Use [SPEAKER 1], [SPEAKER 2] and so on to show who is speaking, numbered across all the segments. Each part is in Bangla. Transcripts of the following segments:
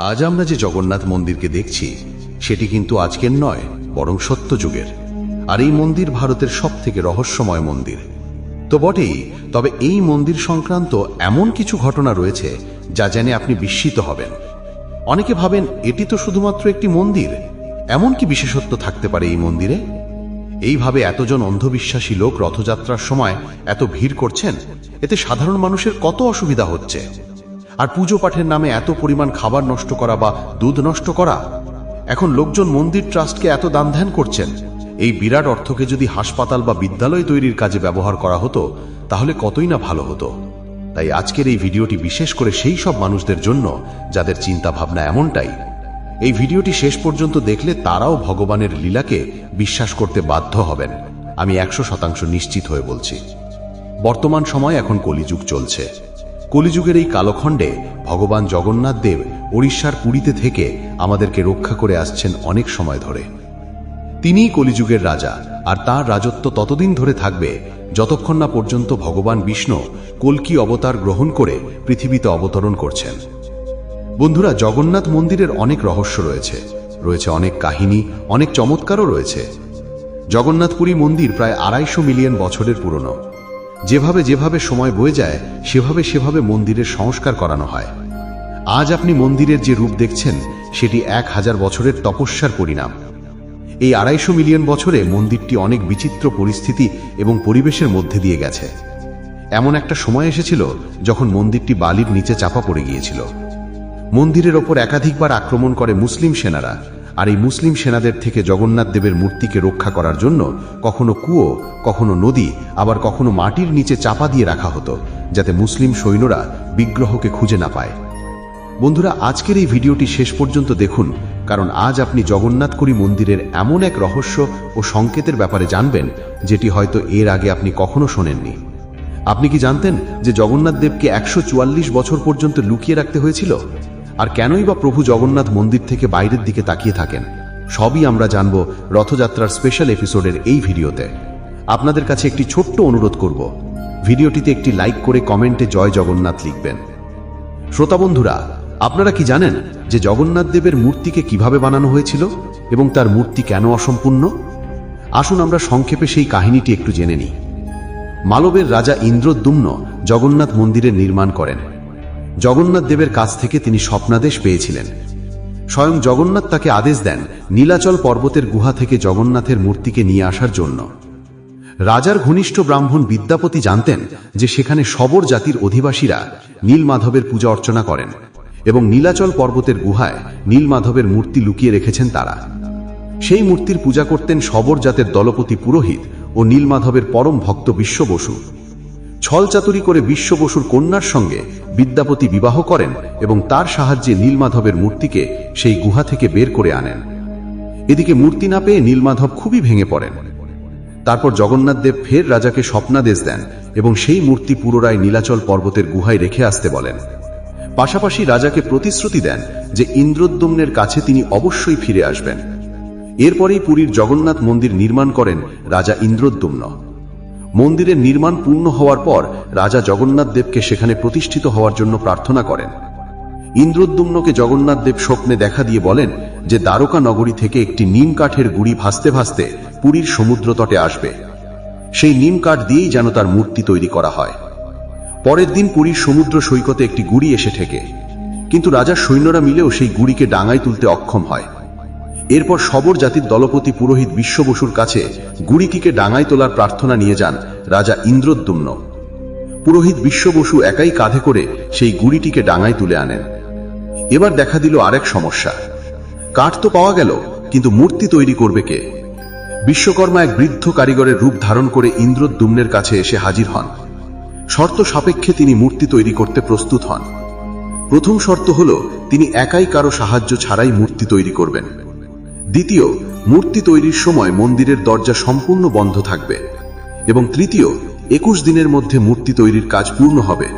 [SPEAKER 1] আজ আমরা যে জগন্নাথ মন্দিরকে দেখছি, সেটি কিন্তু আজকের নয়, বরং সত্যযুগের। আর এই মন্দির ভারতের সব থেকে রহস্যময় মন্দির। তো বটেই, তবে এই মন্দির সংক্রান্ত এমন কিছু ঘটনা রয়েছে, যা জেনে আপনি বিস্মিত হবেন। অনেকে ভাবেন, এটি তো শুধুমাত্র একটি মন্দির। এমন কি বিশেষত্ব থাকতে পারে এই মন্দিরে? এইভাবে এতজন অন্ধবিশ্বাসী লোক রথযাত্রার সময় এত ভিড় করছেন? এতে সাধারণ মানুষের কত অসুবিধা হচ্ছে? আর পুজো পাঠের নামে এত পরিমাণ খাবার নষ্ট করা বা দুধ নষ্ট করা? এখন লোকজন মন্দির ট্রাস্টকে এত দান ধ্যান করছেন। এই বিরাট অর্থকে যদি হাসপাতাল বা বিদ্যালয় তৈরির কাজে ব্যবহার করা হতো, তাহলে কতই না ভালো হতো। তাই আজকের এই ভিডিওটি বিশেষ করে সেই সব মানুষদের জন্য, যাদের চিন্তা ভাবনা এমনটাই। এই ভিডিওটি শেষ পর্যন্ত দেখলে তারাও ভগবানের লীলাকে বিশ্বাস করতে বাধ্য হবেন। আমি একশো শতাংশ নিশ্চিত হয়ে বলছি। বর্তমান সময় এখন কলিযুগ চলছে। কলিযুগের এই কালখণ্ডে ভগবান জগন্নাথ দেব ওড়িশার পুরীতে থেকে আমাদেরকে রক্ষা করে আসছেন অনেক সময় ধরে। তিনিই কলিযুগের রাজা, আর তার রাজত্ব ততদিন ধরে থাকবে যতক্ষণ না পর্যন্ত ভগবান বিষ্ণু কল্কি অবতার গ্রহণ করে পৃথিবীতে অবতরণ করছেন। বন্ধুরা, জগন্নাথ মন্দিরের অনেক রহস্য রয়েছে। রয়েছে অনেক কাহিনী, অনেক চমৎকারও রয়েছে। জগন্নাথপুরী মন্দির প্রায় আড়াইশো মিলিয়ন বছরের পুরনো। যেভাবে যেভাবে সময় বয়ে যায়, সেভাবে সেভাবে মন্দিরের সংস্কার করানো হয়। আজ আপনি মন্দিরের যে রূপ দেখছেন, সেটি এক হাজার বছরের তপস্যার পরিণাম। এই আড়াইশো মিলিয়ন বছরে মন্দিরটি অনেক বিচিত্র পরিস্থিতি এবং পরিবেশের মধ্যে দিয়ে গেছে। এমন একটা সময় এসেছিল যখন মন্দিরটি বালির নিচে চাপা পড়ে গিয়েছিল। মন্দিরের ওপর একাধিকবার আক্রমণ করে মুসলিম সেনারা। আর এই মুসলিম সেনাদের থেকে জগন্নাথ দেবের মূর্তিকে রক্ষা করার জন্য কখনো কুয়ো, কখনো নদী, আবার কখনো মাটির নিচে চাপা দিয়ে রাখা হতো, যাতে মুসলিম সৈন্যরা বিগ্রহকে খুঁজে না পায়। বন্ধুরা, আজকের এই ভিডিওটি শেষ পর্যন্ত দেখুন, কারণ আজ আপনি জগন্নাথপুরী মন্দিরের এমন এক রহস্য ও সংকেতের ব্যাপারে জানবেন, যেটি হয়তো এর আগে আপনি কখনো শোনেননি। আপনি কি জানতেন যে জগন্নাথ দেবকে একশো চুয়াল্লিশ বছর পর্যন্ত লুকিয়ে রাখতে হয়েছিল? আর কেনই বা প্রভু জগন্নাথ মন্দির থেকে বাইরের দিকে তাকিয়ে থাকেন? সবই আমরা জানব রথযাত্রার স্পেশাল এপিসোডের এই ভিডিওতে। আপনাদের কাছে একটি ছোট্ট অনুরোধ করব। ভিডিওটিতে একটি লাইক করে কমেন্টে জয় জগন্নাথ লিখবেন। শ্রোতা বন্ধুরা, আপনারা কি জানেন যে জগন্নাথ দেবের মূর্তিকে কীভাবে বানানো হয়েছিল এবং তার মূর্তি কেন অসম্পূর্ণ? আসুন আমরা সংক্ষেপে সেই কাহিনীটি একটু জেনে নিই। মালবের রাজা ইন্দ্রদ্যুম্ন জগন্নাথ মন্দিরের নির্মাণ করেন। জগন্নাথ দেবের কাছ থেকে তিনি স্বপ্নাদেশ পেয়েছিলেন। স্বয়ং জগন্নাথ তাকে আদেশ দেন নীলাচল পর্বতের গুহা থেকে জগন্নাথের মূর্তিকে নিয়ে আসার জন্য। রাজার ঘনিষ্ঠ ব্রাহ্মণ বিদ্যাপতি জানতেন যে সেখানে সবর জাতির অধিবাসীরা নীলমাধবের পূজা অর্চনা করেন এবং নীলাচল পর্বতের গুহায় নীলমাধবের মূর্তি লুকিয়ে রেখেছেন তারা। সেই মূর্তির পূজা করতেন সবর জাতের দলপতি পুরোহিত ও নীলমাধবের পরম ভক্ত বিশ্ব বসু ছলচাতুরি করে বিশ্ব বসুর কন্যার সঙ্গে বিদ্যাপতি বিবাহ করেন এবং তার সাহায্যে নীলমাধবের মূর্তিকে সেই গুহা থেকে বের করে আনেন। এদিকে মূর্তি না পেয়ে নীলমাধব খুবই ভেঙে পড়েন। তারপর জগন্নাথ দেব ফের রাজাকে স্বপ্নাদেশ দেন এবং সেই মূর্তি পুনরায় নীলাচল পর্বতের গুহায় রেখে আসতে বলেন। পাশাপাশি রাজাকে প্রতিশ্রুতি দেন যে ইন্দ্রোদ্যম্নের কাছে তিনি অবশ্যই ফিরে আসবেন। এরপরেই পুরীর জগন্নাথ মন্দির নির্মাণ করেন রাজা ইন্দ্রোদ্যম্ন। মন্দিরের নির্মাণ পূর্ণ হওয়ার পর রাজা জগন্নাথ দেবকে সেখানে প্রতিষ্ঠিত হওয়ার জন্য প্রার্থনা করেন। ইন্দ্রোদ্যুম্নকে জগন্নাথ দেব স্বপ্নে দেখা দিয়ে বলেন যে দ্বারকা নগরী থেকে একটি নিম কাঠের গুড়ি ভাসতে ভাসতে পুরীর সমুদ্র তটে আসবে। সেই নিম কাঠ দিয়েই যেন তার মূর্তি তৈরি করা হয়। পরের দিন পুরীর সমুদ্র সৈকতে একটি গুড়ি এসে ঠেকে। কিন্তু রাজার সৈন্যরা মিলেও সেই গুড়িকে ডাঙায় তুলতে অক্ষম হয়। এরপর সবর জাতির দলপতি পুরোহিত বিশ্ববসুর কাছে গুড়িটিকে ডাঙায় তোলার প্রার্থনা নিয়ে যান রাজা ইন্দ্রোদ্যুম্ন। পুরোহিত বিশ্ববসু একাই কাঁধে করে সেই গুড়িটিকে ডাঙায় তুলে আনেন। এবার দেখা দিল আরেক সমস্যা। কাঠ তো পাওয়া গেল, কিন্তু মূর্তি তৈরি করবে কে? বিশ্বকর্মা এক বৃদ্ধ কারিগরের রূপ ধারণ করে ইন্দ্রোদ্যুম্নের কাছে এসে হাজির হন। শর্ত সাপেক্ষে তিনি মূর্তি তৈরি করতে প্রস্তুত হন। প্রথম শর্ত হল, তিনি একাই কারও সাহায্য ছাড়াই মূর্তি তৈরি করবেন। দ্বিতীয়, মূর্তি তৈরির সময় মন্দিরের দরজা সম্পূর্ণ বন্ধ থাকবে। এবং তৃতীয়, একুশ দিনের মধ্যে মূর্তি তৈরির কাজ পূর্ণ হবে।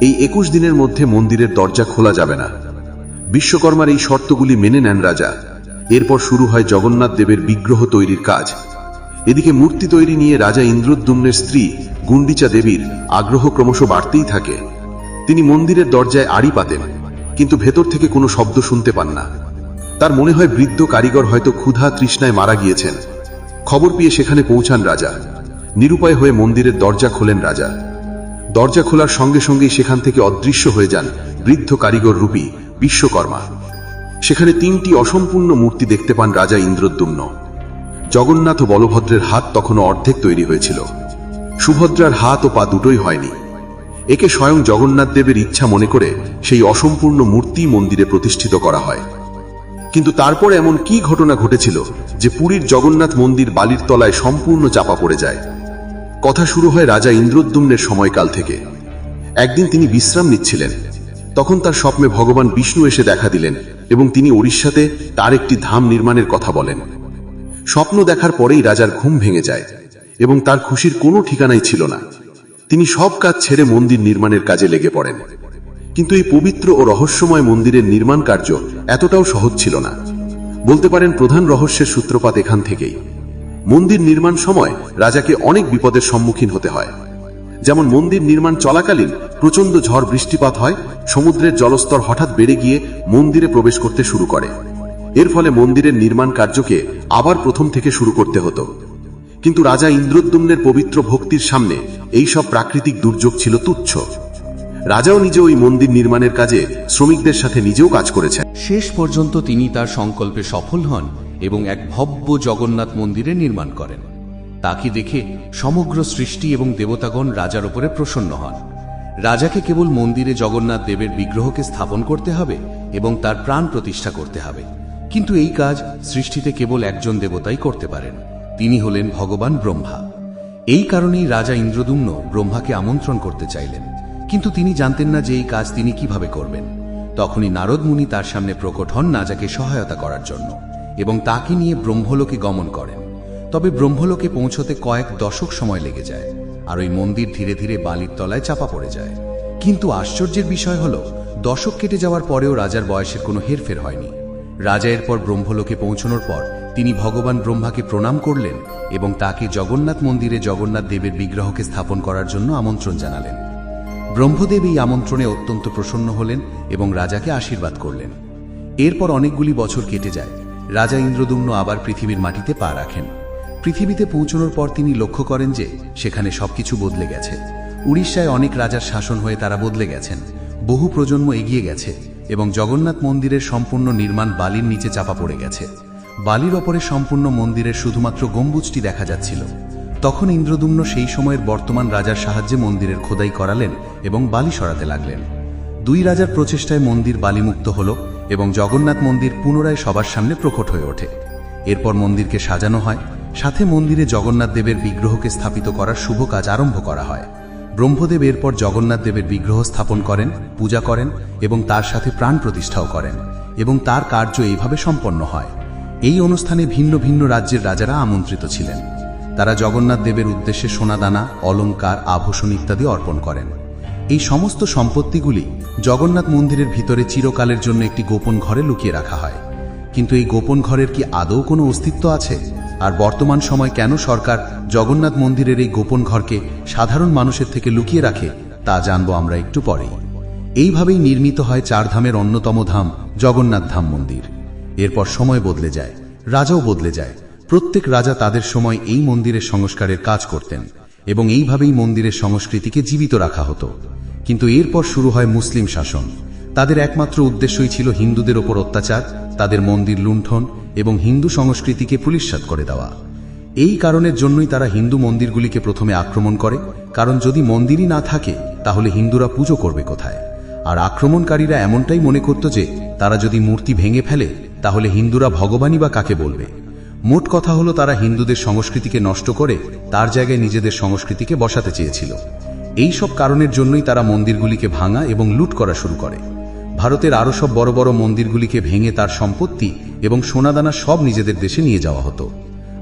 [SPEAKER 1] এই একুশ দিনের মধ্যে মন্দিরের দরজা খোলা যাবে না। বিশ্বকর্মার এই শর্তগুলি মেনে নেন রাজা। এরপর শুরু হয় জগন্নাথ দেবের বিগ্রহ তৈরির কাজ। এদিকে মূর্তি তৈরি নিয়ে রাজা ইন্দ্রদ্যুম্নের স্ত্রী গুন্ডিচা দেবীর আগ্রহ ক্রমশ বাড়তেই থাকে। তিনি মন্দিরের দরজায় আড়ি পাতেন,
[SPEAKER 2] কিন্তু ভেতর থেকে কোনো শব্দ শুনতে পান না। তার মনে হয় বৃদ্ধ কারিগর হয়তো ক্ষুধা তৃষ্ণায় মারা গিয়েছেন। খবর পেয়ে সেখানে পৌঁছান রাজা। নিরুপায় হয়ে মন্দিরের দরজা খোলেন রাজা। দরজা খোলার সঙ্গে সঙ্গেই সেখান থেকে অদৃশ্য হয়ে যান বৃদ্ধ কারিগর রূপী বিশ্বকর্মা। সেখানে তিনটি অসম্পূর্ণ মূর্তি দেখতে পান রাজা ইন্দ্রদ্যুম্ন। জগন্নাথ ও বলভদ্রের হাত তখনও অর্ধেক তৈরি হয়েছিল। সুভদ্রার হাত ও পা দুটোই হয়নি। একে স্বয়ং জগন্নাথ দেবের ইচ্ছা মনে করে সেই অসম্পূর্ণ মূর্তি মন্দিরে প্রতিষ্ঠিত করা হয়। কিন্তু তারপর এমন কি ঘটনা ঘটেছিল যে পুরীর জগন্নাথ মন্দির বালির তলায় সম্পূর্ণ চাপা পড়ে যায়? কথা শুরু হয় রাজা ইন্দ্রদ্যুম্নের সময়কাল থেকে। একদিন তিনি বিশ্রাম নিচ্ছিলেন। তখন তার স্বপ্নে ভগবান বিষ্ণু এসে দেখা দিলেন এবং তিনি ওড়িশাতে তার একটি ধাম নির্মাণের কথা বলেন। স্বপ্ন দেখার পরেই রাজার ঘুম ভেঙে যায় এবং তার খুশির কোনো ঠিকানাই ছিল না। তিনি সব কাজ ছেড়ে মন্দির নির্মাণের কাজে লেগে পড়েন। কিন্তু এই পবিত্র ও রহস্যময় মন্দিরের নির্মাণ কার্য এতটাও সহজ ছিল না। বলতে পারেন প্রধান রহস্যের সূত্রপাত এখান থেকেই। মন্দির নির্মাণ সময় রাজাকে অনেক বিপদের সম্মুখীন হতে হয়। যেমন মন্দির নির্মাণ চলাকালীন প্রচণ্ড ঝড় বৃষ্টিপাত হয়, সমুদ্রের জলস্তর হঠাৎ বেড়ে গিয়ে মন্দিরে প্রবেশ করতে শুরু করে। এর ফলে মন্দিরের নির্মাণ কার্যকে আবার প্রথম থেকে শুরু করতে হতো। কিন্তু রাজা ইন্দ্রদ্যুম্নের পবিত্র ভক্তির সামনে এই সব প্রাকৃতিক দুর্যোগ ছিল তুচ্ছ। রাজাও নিজে ওই মন্দির নির্মাণের কাজে শ্রমিকদের সাথে নিজেও কাজ করেছেন।
[SPEAKER 1] শেষ পর্যন্ত তিনি তার সংকল্পে সফল হন এবং এক ভব্য জগন্নাথ মন্দিরের নির্মাণ করেন। তাকে দেখে সমগ্র সৃষ্টি এবং দেবতাগণ রাজার উপরে প্রসন্ন হন। রাজাকে কেবল মন্দিরে জগন্নাথ দেবের বিগ্রহকে স্থাপন করতে হবে এবং তার প্রাণ প্রতিষ্ঠা করতে হবে। কিন্তু এই কাজ সৃষ্টিতে কেবল একজন দেবতাই করতে পারেন। তিনি হলেন ভগবান ব্রহ্মা। এই কারণেই রাজা ইন্দ্রদুম্ন ব্রহ্মাকে আমন্ত্রণ করতে চাইলেন। কিন্তু তিনি জানতেন না যে এই কাজ তিনি কীভাবে করবেন। তখনই নারদ মুনি তার সামনে প্রকট হন নাজাকে সহায়তা করার জন্য এবং তাকে নিয়ে ব্রহ্মলোকে গমন করেন। তবে ব্রহ্মলোকে পৌঁছতে কয়েক দশক সময় লেগে যায় আর ওই মন্দির ধীরে ধীরে বালির তলায় চাপা পড়ে যায়। কিন্তু আশ্চর্যের বিষয় হল, দশক কেটে যাওয়ার পরেও রাজার বয়সের কোনো হেরফের হয়নি। রাজা এরপর ব্রহ্মলোকে পৌঁছানোর পর তিনি ভগবান ব্রহ্মাকে প্রণাম করলেন এবং তাকে জগন্নাথ মন্দিরে জগন্নাথ দেবের বিগ্রহকে স্থাপন করার জন্য আমন্ত্রণ জানালেন। ব্রহ্মদেব এই আমন্ত্রণে অত্যন্ত প্রসন্ন হলেন এবং রাজাকে আশীর্বাদ করলেন। এরপর অনেকগুলি বছর কেটে যায়। রাজা ইন্দ্রদুম্ন আবার পৃথিবীর মাটিতে পা রাখেন। পৃথিবীতে পৌঁছানোর পর তিনি লক্ষ্য করেন যে সেখানে সবকিছু বদলে গেছে। উড়িষ্যায় অনেক রাজার শাসন হয়ে তারা বদলে গেছেন। বহু প্রজন্ম এগিয়ে গেছে এবং জগন্নাথ মন্দিরের সম্পূর্ণ নির্মাণ বালির নিচে চাপা পড়ে গেছে। বালির ওপরে সম্পূর্ণ মন্দিরের শুধুমাত্র গম্বুজটি দেখা যাচ্ছিল। তখন ইন্দ্রদুম্ন সেই সময়ের বর্তমান রাজার সাহায্যে মন্দিরের খোদাই করালেন এবং বালি সরাতে লাগলেন। দুই রাজার প্রচেষ্টায় মন্দির বালিমুক্ত হল এবং জগন্নাথ মন্দির পুনরায় সবার সামনে প্রকট হয়ে ওঠে। এরপর মন্দিরকে সাজানো হয়, সাথে মন্দিরে জগন্নাথ দেবের বিগ্রহকে স্থাপিত করার শুভ কাজ আরম্ভ করা হয়। ব্রহ্মদেব এরপর জগন্নাথ দেবের বিগ্রহ স্থাপন করেন, পূজা করেন এবং তার সাথে প্রাণ প্রতিষ্ঠাও করেন এবং তার কার্য এইভাবে সম্পন্ন হয়। এই অনুষ্ঠানে ভিন্ন ভিন্ন রাজ্যের রাজারা আমন্ত্রিত ছিলেন। তারা জগন্নাথ দেবের উদ্দেশ্যে সোনাদানা অলঙ্কার আভূষণ ইত্যাদি অর্পণ করেন। এই সমস্ত সম্পত্তিগুলি জগন্নাথ মন্দিরের ভিতরে চিরকালের জন্য একটি গোপন ঘরে লুকিয়ে রাখা হয়। কিন্তু এই গোপন ঘরের কি আদৌ কোনো অস্তিত্ব আছে? আর বর্তমান সময় কেন সরকার জগন্নাথ মন্দিরের এই গোপন ঘরকে সাধারণ মানুষের থেকে লুকিয়ে রাখে, তা জানব আমরা একটু পরেই। এইভাবেই নির্মিত হয় চার ধামের অন্যতম ধাম জগন্নাথ ধাম মন্দির। এরপর সময় বদলে যায়, রাজাও বদলে যায়। প্রত্যেক রাজা তাদের সময় এই মন্দিরের সংস্কারের কাজ করতেন এবং এইভাবেই মন্দিরের সংস্কৃতিকে জীবিত রাখা হতো। কিন্তু এরপর শুরু হয় মুসলিম শাসন। তাদের একমাত্র উদ্দেশ্যই ছিল হিন্দুদের ওপর অত্যাচার, তাদের মন্দির লুণ্ঠন এবং হিন্দু সংস্কৃতিকে পুলিশাত করে দেওয়া। এই কারণের জন্যই তারা হিন্দু মন্দিরগুলিকে প্রথমে আক্রমণ করে, কারণ যদি মন্দিরই না থাকে, তাহলে হিন্দুরা পুজো করবে কোথায়? আর আক্রমণকারীরা এমনটাই মনে করত যে, তারা যদি মূর্তি ভেঙে ফেলে, তাহলে হিন্দুরা ভগবানই বা কাকে বলবে? মোট কথা হলো তারা হিন্দুদের সংস্কৃতিকে নষ্ট করে তার জায়গায় নিজেদের সংস্কৃতিকে বসাতে চেয়েছিল। এই সব কারণের জন্যই তারা মন্দিরগুলিকে ভাঙা এবং লুট করা শুরু করে। ভারতের আরও সব বড় বড় মন্দিরগুলিকে ভেঙে তার সম্পত্তি এবং সোনাদানা সব নিজেদের দেশে নিয়ে যাওয়া হতো।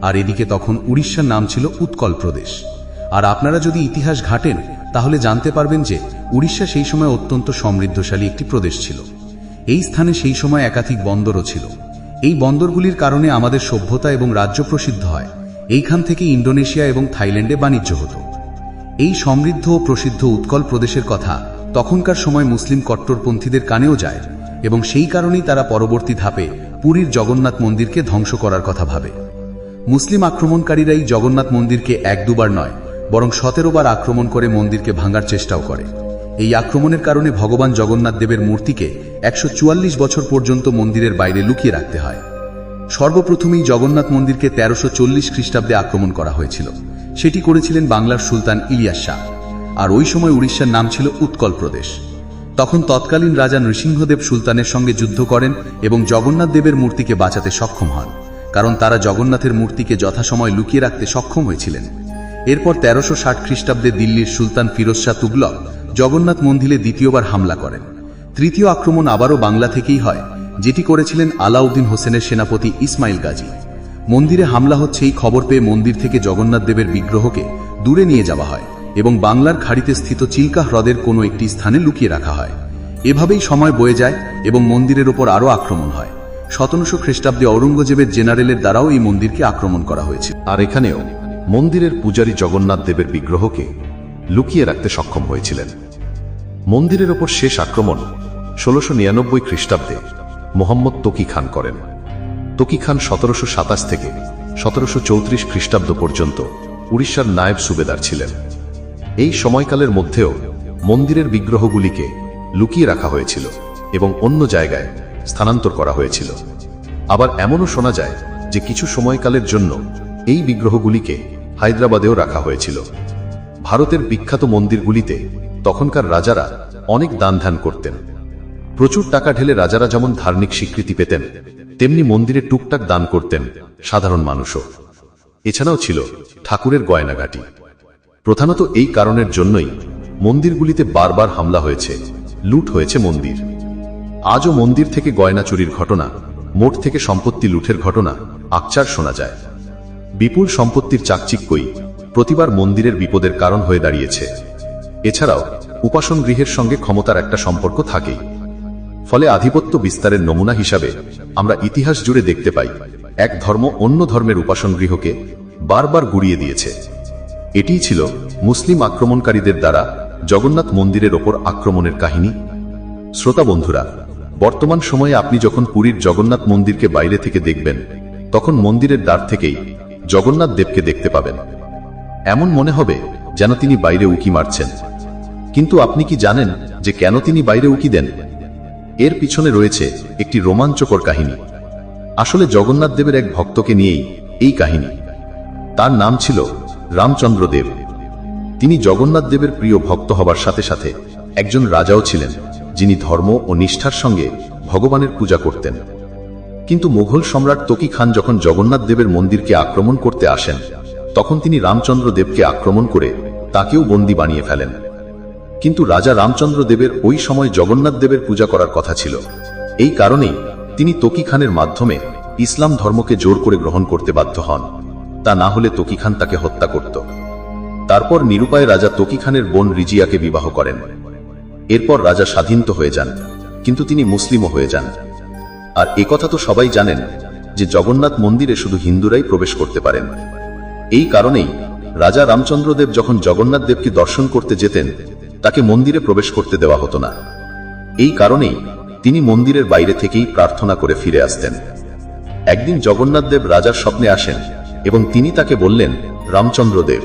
[SPEAKER 1] আর এদিকে তখন উড়িষ্যার নাম ছিল উৎকল প্রদেশ। আর আপনারা যদি ইতিহাস ঘাটেন, তাহলে জানতে পারবেন যে উড়িষ্যা সেই সময় অত্যন্ত সমৃদ্ধশালী একটি প্রদেশ ছিল। এই স্থানে সেই সময় একাধিক বন্দরও ছিল। এই বন্দরগুলির কারণে আমাদের সভ্যতা এবং রাজ্য প্রসিদ্ধ হয়। এইখান থেকে ইন্ডোনেশিয়া এবং থাইল্যান্ডে বাণিজ্য হতো। এই সমৃদ্ধ ও প্রসিদ্ধ উৎকল প্রদেশের কথা তখনকার সময় মুসলিম কট্টরপন্থীদের কানেও যায়
[SPEAKER 3] এবং সেই কারণেই তারা পরবর্তী ধাপে পুরীর জগন্নাথ মন্দিরকে ধ্বংস করার কথা ভাবে। মুসলিম আক্রমণকারীরাই জগন্নাথ মন্দিরকে এক দুবার নয়, বরং সতেরো বার আক্রমণ করে মন্দিরকে ভাঙার চেষ্টাও করে। এই আক্রমণের কারণে ভগবান জগন্নাথ দেবের মূর্তিকে একশো চুয়াল্লিশ বছর পর্যন্ত মন্দিরের বাইরে লুকিয়ে রাখতে হয়। সর্বপ্রথমেই জগন্নাথ মন্দিরকে তেরোশো চল্লিশ খ্রিস্টাব্দে আক্রমণ করা হয়েছিল। সেটি করেছিলেন বাংলার সুলতান ইলিয়াস শাহ। আর ওই সময় উড়িষ্যার নাম ছিল উৎকল প্রদেশ। তখন তৎকালীন রাজা নৃসিংহদেব সুলতানের সঙ্গে যুদ্ধ করেন এবং জগন্নাথ দেবের মূর্তিকে বাঁচাতে সক্ষম হন, কারণ তারা জগন্নাথের মূর্তিকে যথাসময় লুকিয়ে রাখতে সক্ষম হয়েছিলেন। এরপর তেরোশো ষাট খ্রিস্টাব্দে দিল্লির সুলতান ফিরোজ শাহ তুগলক জগন্নাথ মন্দিরে দ্বিতীয়বার হামলা করেন। তৃতীয় আক্রমণ আবারও বাংলা থেকেই হয়, যেটি করেছিলেন আলাউদ্দিন হোসেনের সেনাপতি ইসমাইল গাজী। মন্দিরে হামলা হচ্ছে এই খবর পেয়ে মন্দির থেকে জগন্নাথ দেবের বিগ্রহকে দূরে নিয়ে যাওয়া হয় এবং বাংলার খাড়িতে স্থিত চিল্কা হ্রদের কোনো একটি স্থানে লুকিয়ে রাখা হয়। এভাবেই সময় বয়ে যায় এবং মন্দিরের ওপর আরও আক্রমণ হয়। সতেরোশো খ্রিস্টাব্দে ঔরঙ্গজেবের জেনারেলের দ্বারাও এই মন্দিরকে আক্রমণ করা হয়েছে।
[SPEAKER 1] আর এখানেও মন্দিরের পূজারী জগন্নাথ দেবের বিগ্রহকে লুকিয়ে রাখতে সক্ষম হয়েছিলেন। মন্দিরের ওপর শেষ আক্রমণ ষোলোশো নিরানব্বই খ্রিস্টাব্দে মোহাম্মদ তকি খান করেন। তকি খান সতেরোশো সাতাশ থেকে সতেরোশো চৌত্রিশ খ্রিস্টাব্দ পর্যন্ত উড়িষ্যার নায়েব সুবেদার ছিলেন। এই সময়কালের মধ্যেও মন্দিরের বিগ্রহগুলিকে লুকিয়ে রাখা হয়েছিল এবং অন্য জায়গায় স্থানান্তর করা হয়েছিল। আবার এমনও শোনা যায় যে কিছু সময়কালের জন্য এই বিগ্রহগুলিকে হায়দ্রাবাদেও রাখা হয়েছিল। ভারতের বিখ্যাত মন্দিরগুলিতে তখনকার রাজারা অনেক দান ধ্যান করতেন। প্রচুর টাকা ঢেলে রাজারা যেমন ধার্মিক স্বীকৃতি পেতেন, তেমনি মন্দিরে টুকটাক দান করতেন সাধারণ মানুষও। এছাড়াও ছিল ঠাকুরের গয়নাগাটি। প্রধানত এই কারণের জন্যই মন্দিরগুলিতে বারবার হামলা হয়েছে, লুট হয়েছে মন্দির। আজও মন্দির থেকে গয়না চুরির ঘটনা, মোট থেকে সম্পত্তি লুঠের ঘটনা আকচার শোনা যায়। বিপুল সম্পত্তির চাকচিক্যই প্রতিবার মন্দিরের বিপদের কারণ হয়ে দাঁড়িয়েছে। এছাড়াও, উপাসন গৃহের সঙ্গে ক্ষমতার একটা সম্পর্ক থাকেই। ফলে আধিপত্য বিস্তারের নমুনা হিসাবে আমরা ইতিহাস জুড়ে দেখতে পাই, এক ধর্ম অন্য ধর্মের উপাসন গৃহকে বারবার গুড়িয়ে দিয়েছে। এটিই ছিল মুসলিম আক্রমণকারীদের দ্বারা জগন্নাথ মন্দিরের ওপর আক্রমণের কাহিনী। শ্রোতা বন্ধুরা, বর্তমান সময়ে আপনি যখন পুরীর জগন্নাথ মন্দিরকে বাইরে থেকে দেখবেন, তখন মন্দিরের দ্বার থেকেই জগন্নাথ দেবকে দেখতে পাবেন। এমন মনে হবে যেন তিনি বাইরে উকি মারছেন। কিন্তু আপনি কি জানেন যে কেন তিনি বাইরে উকি দেন? এর পিছনে রয়েছে একটি রোমাঞ্চকর কাহিনী। আসলে জগন্নাথ দেবের এক ভক্তকে নিয়েই এই কাহিনী। তার নাম ছিল রামচন্দ্র দেব। তিনি জগন্নাথ দেবের প্রিয় ভক্ত হবার সাথে সাথে একজন রাজাও ছিলেন, যিনি ধর্ম ও নিষ্ঠার সঙ্গে ভগবানের পূজা করতেন। কিন্তু মুঘল সম্রাট তকি খান যখন জগন্নাথ দেবের মন্দিরকে আক্রমণ করতে আসেন, তখন তিনি রামচন্দ্র দেবকে আক্রমণ করে তাকেও বন্দী বানিয়ে ফেলেন। কিন্তু রাজা রামচন্দ্র দেবের ওই সময় জগন্নাথ দেবের পূজা করার কথা ছিল। এই কারণেই তিনি তকি খানের মাধ্যমে ইসলাম ধর্মকে জোর করে গ্রহণ করতে বাধ্য হন। তা না হলে তকি খান তাকে হত্যা করত। তারপর নিরুপায় রাজা তকি খানের বোন রিজিয়াকে বিবাহ করেন। এরপর রাজা স্বাধীনত হয়ে যান, কিন্তু তিনি মুসলিমও হয়ে যান। আর একথা তো সবাই জানেন যে জগন্নাথ মন্দিরে শুধু হিন্দুরাই প্রবেশ করতে পারেন। এই কারণেই রাজা রামচন্দ্রদেব যখন জগন্নাথ দেবকে দর্শন করতে যেতেন তাকে মন্দিরে প্রবেশ করতে দেওয়া হতো না। এই কারণেই তিনি মন্দিরের বাইরে থেকেই প্রার্থনা করে ফিরে আসতেন। একদিন জগন্নাথ দেব রাজার স্বপ্নে আসেন এবং তিনি তাকে বললেন, রামচন্দ্র দেব,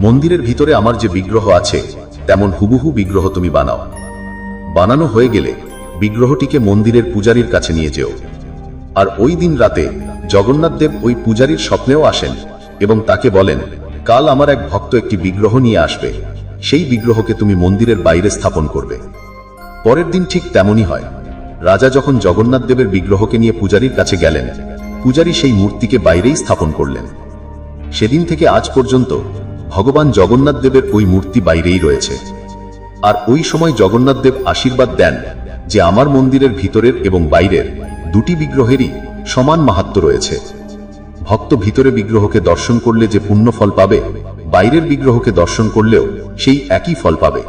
[SPEAKER 1] মন্দিরের ভিতরে আমার যে বিগ্রহ আছে, তেমন হুবহু বিগ্রহ তুমি বানাও। বানানো হয়ে গেলে বিগ্রহটিকে মন্দিরের পূজারীর কাছে নিয়ে যেও। আর ওই দিন রাতে জগন্নাথ দেব ওই পূজারীর স্বপ্নেও আসেন এবং তাকে বলেন, কাল আমার এক ভক্ত একটি বিগ্রহ নিয়ে আসবে। সেই বিগ্রহকে তুমি মন্দিরের বাইরে স্থাপন করবে। পরের দিন ঠিক তেমনই হয়। রাজা যখন জগন্নাথ দেবের বিগ্রহকে নিয়ে পূজারীর কাছে গেলেন, পূজারী সেই মূর্তিকে বাইরেই স্থাপন করলেন। সেদিন থেকে আজ পর্যন্ত ভগবান জগন্নাথ দেবের ওই মূর্তি বাইরেই রয়েছে। আর ওই সময় জগন্নাথ দেব আশীর্বাদ দেন যে আমার মন্দিরের ভিতরের এবং বাইরের দুটি বিগ্রহেরই সমান মাহাত্ম রয়েছে। ভক্ত ভিতরে বিগ্রহকে দর্শন করলে যে পুণ্য ফল পাবে, বাইরের বিগ্রহকে দর্শন করলেও সেই একই ফল পাবে।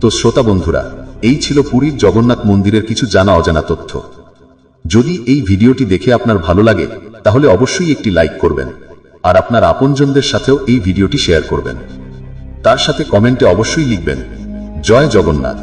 [SPEAKER 1] তো শ্রোতা বন্ধুরা, এই ছিল পুরীর জগন্নাথ মন্দিরের কিছু জানা অজানা তথ্য। যদি এই ভিডিওটি দেখে আপনার ভালো লাগে, তাহলে অবশ্যই একটি লাইক করবেন, আর আপনার আপনজনদের সাথেও এই ভিডিওটি শেয়ার করবেন। তার সাথে কমেন্টে অবশ্যই লিখবেন, জয় জগন্নাথ।